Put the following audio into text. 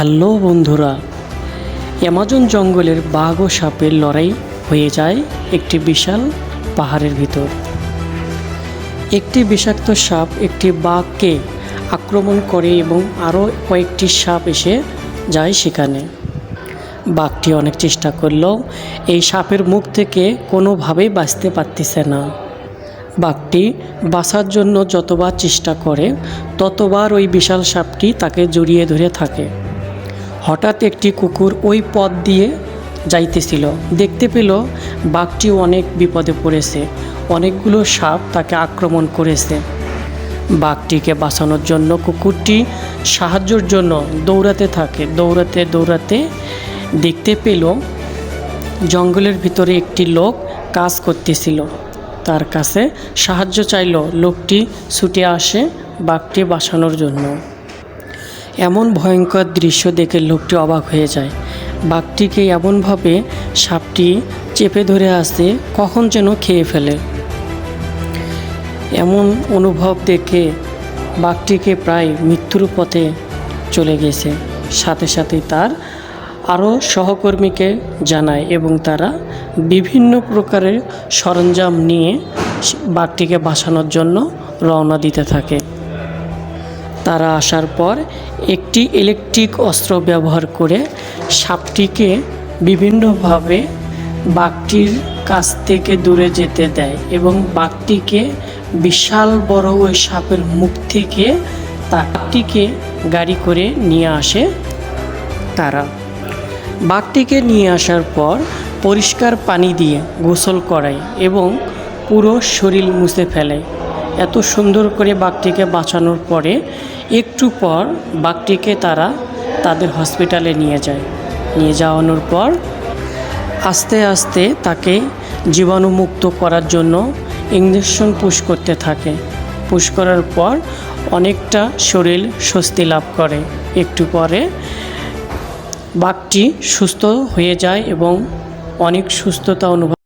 Hello বন্ধুরা, Amazon জঙ্গলের বাঘ ও সাপের লড়াই হয়ে যায় একটি বিশাল পাহাড়ের ভিতর। একটি বিষাক্ত সাপ একটি বাঘকে আক্রমণ করে এবং আরও কয়েকটি সাপ এসে যায় সেখানে। বাঘটি অনেক চেষ্টা করলেও এই সাপের মুখ থেকে কোনোভাবেই বাঁচতে পারতেছে না। বাঘটি বাঁচার জন্য যতবার চেষ্টা করে, ততবার ওই বিশাল সাপটি তাকে জড়িয়ে ধরে থাকে। হঠাৎ একটি কুকুর ওই পথ দিয়ে যাইতেছিল। দেখতে পেল বাঘটি অনেক বিপদে পড়েছে। অনেকগুলো সাপ তাকে আক্রমণ করেছে। বাঘটিকে বাঁচানোর জন্য কুকুরটি সাহায্যের জন্য দৌড়াতে থাকে। দৌড়াতে দৌড়াতে দেখতে পেল জঙ্গলের ভিতরে একটি লোক কাজ করতেছিল। তার কাছে সাহায্য চাইল। লোকটি ছুটে আসে বাঘটি বাঁচানোর জন্য। এমন ভয়ঙ্কর দৃশ্য দেখে লোকটি অবাক হয়ে যায়। বাঘটিকে এমনভাবে সাপটি চেপে ধরে আসতে কখন যেন খেয়ে ফেলে। এমন অনুভব দেখে বাঘটিকে প্রায় মৃত্যুর পথে চলে গেছে। সাথে সাথে তার আরও সহকর্মীকে জানায় এবং তারা বিভিন্ন প্রকারের সরঞ্জাম নিয়ে বাঘটিকে বাঁচানোর জন্য রওনা দিতে থাকে। তারা আসার পর একটি ইলেকট্রিক অস্ত্র ব্যবহার করে সাপটিকে বিভিন্নভাবে বাঘটির কাছ থেকে দূরে যেতে দেয় এবং বাঘটিকে বিশাল বড় ওই সাপের মুখ থেকে তাকটিকে গাড়ি করে নিয়ে আসে তারা। বাঘটিকে নিয়ে আসার পর পরিষ্কার পানি দিয়ে গোসল করায় এবং পুরো শরীর মুছে ফেলে। এত সুন্দর করে বাঘটিকে বাঁচানোর পরে একটু পর বাঘটিকে তারা তাদের হসপিটালে নিয়ে যায়। নিয়ে যাওয়ানোর পর আস্তে আস্তে তাকে জীবাণুমুক্ত করার জন্য ইঞ্জেকশন পুশ করতে থাকে। পুশ করার পর অনেকটা শরীর স্বস্তি লাভ করে। একটু পরে বাঘটি সুস্থ হয়ে যায় এবং অনেক সুস্থতা অনুভব